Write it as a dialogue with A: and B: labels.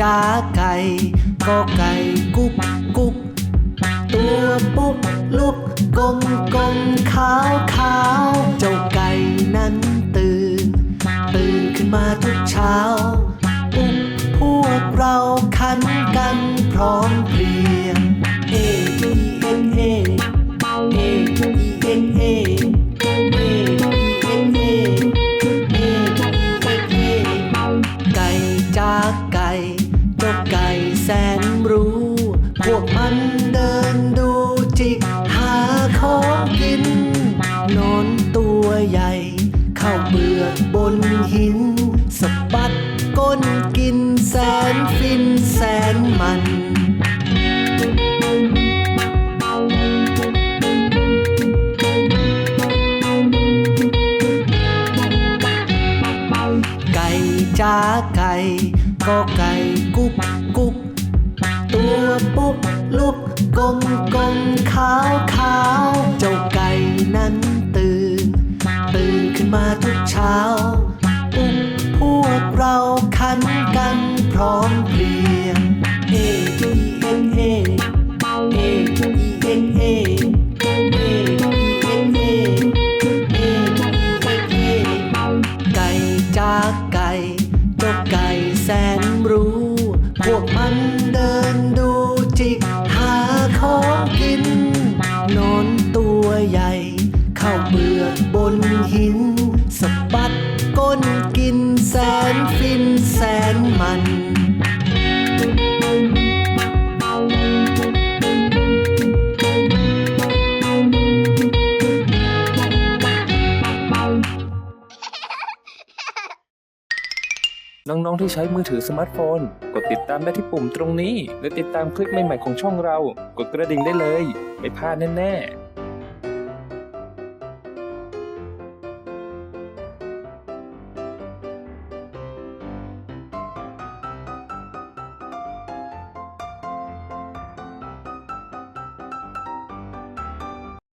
A: จ้าไก่ก็ไก่กุ๊กกุ๊กตัวปุ๊กลุกกลมกลมขาวขาวเจ้าไก่นั้นตื่น ตื่นขึ้นมาทุกเช้าปุ๊กพวกเราคันกันพร้อมเพรียงเอเอเอเอเอเอ กมันเดินดูจิกหาของกินนอนตัวใหญ่ เข้าเบือกบนหินสะบัดก้นกินแสนฟินแสนมันไก่จ้าไก่ก็ไก่กุ๊กกุ๊ก ปุ๊บลุกกลมกลมขาวขาวเจ้าไก่นั้นตื่น ตื่นขึ้นมาทุกเช้าปุ๊บพวกเราขันกันพร้อมเพรียงเอีเอนเอเออีเอ็นเอเอเอ็ไก่จ้าไก่เจ้าไก่ กินแสนฟินแสนมัน
B: น้อง ๆ ที่ใช้มือถือสมาร์ทโฟน กดติดตามได้ที่ปุ่มตรงนี้ และติดตามคลิปใหม่ ๆ ของช่องเรา กดกระดิ่งได้เลย ไม่พลาดแน่ ๆ